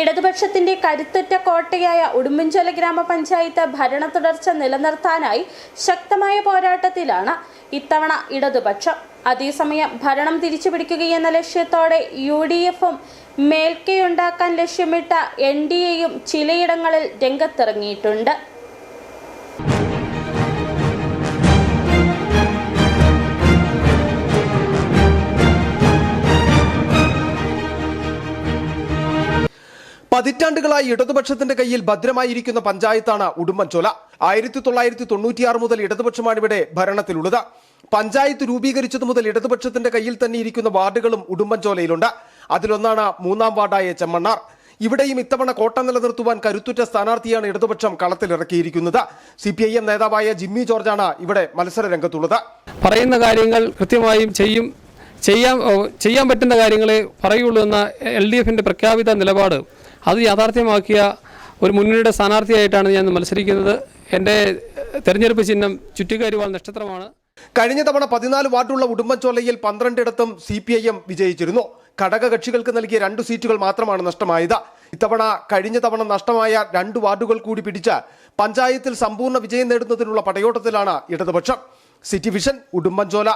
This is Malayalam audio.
ഇടതുപക്ഷത്തിന്റെ കരുത്തുറ്റ കോട്ടയായ ഉടുമ്പൻചോല ഗ്രാമപഞ്ചായത്ത് ഭരണ തുടർച്ച നിലനിർത്താനായി ശക്തമായ പോരാട്ടത്തിലാണ് ഇത്തവണ ഇടതുപക്ഷം. അതേസമയം ഭരണം തിരിച്ചുപിടിക്കുകയെന്ന ലക്ഷ്യത്തോടെ യു ഡി എഫും മേൽക്കൈയുണ്ടാക്കാൻ ലക്ഷ്യമിട്ട എൻ ഡി എയും ചിലയിടങ്ങളിൽ രംഗത്തിറങ്ങിയിട്ടുണ്ട്. പതിറ്റാണ്ടുകളായി ഇടതുപക്ഷത്തിന്റെ കയ്യിൽ ഭദ്രമായിരിക്കുന്ന പഞ്ചായത്താണ് ഉടുമ്പൻചോല. ആയിരത്തി തൊള്ളായിരത്തി തൊണ്ണൂറ്റിയാറ് മുതൽ ഇടതുപക്ഷമാണ് ഇവിടെ ഭരണത്തിലുള്ളത്. പഞ്ചായത്ത് രൂപീകരിച്ചത് മുതൽ ഇടതുപക്ഷത്തിന്റെ കയ്യിൽ തന്നെ ഇരിക്കുന്ന വാർഡുകളും ഉടുമ്പൻചോലയിലുണ്ട്. അതിലൊന്നാണ് മൂന്നാം വാർഡായ ചെമ്മണ്ണാർ. ഇവിടെയും ഇത്തവണ കോട്ട നിലനിർത്തുവാൻ കരുത്തുറ്റ സ്ഥാനാർത്ഥിയാണ് ഇടതുപക്ഷം കളത്തിലിറക്കിയിരിക്കുന്നത്. സി പി ഐ എം നേതാവായ ജിമ്മി ജോർജാണ് ഇവിടെ മത്സര രംഗത്തുള്ളത്. പറയുന്ന കാര്യങ്ങൾ കൃത്യമായും ചെയ്യും. ചെയ്യാൻ ചെയ്യാൻ പറ്റുന്ന കാര്യങ്ങളെ പറയുള്ളൂ എന്ന എൽ ഡി എഫിന്റെ പ്രഖ്യാപിത നിലപാട് അത് യാഥാർത്ഥ്യമാക്കിയ ഒരു മുന്നണിയുടെ സ്ഥാനാർത്ഥിയായിട്ടാണ് ഞാൻ മത്സരിക്കുന്നത്. എന്റെ തെരഞ്ഞെടുപ്പ് ചിഹ്നം ചുറ്റിക്കാരിവാൾ നക്ഷത്രമാണ്. കഴിഞ്ഞ തവണ പതിനാല് വാർഡുള്ള ഉടുമ്പൻചോലയിൽ പന്ത്രണ്ടിടത്തും സി പി ഐ എം വിജയിച്ചിരുന്നു. ഘടകകക്ഷികൾക്ക് നൽകിയ രണ്ട് സീറ്റുകൾ മാത്രമാണ് നഷ്ടമായത്. ഇത്തവണ കഴിഞ്ഞ തവണ നഷ്ടമായ രണ്ട് വാർഡുകൾ കൂടി പിടിച്ച് പഞ്ചായത്തിൽ സമ്പൂർണ വിജയം നേടുന്നതിനുള്ള പടയോട്ടത്തിലാണ് ഇടതുപക്ഷം. City vision Udumbanchola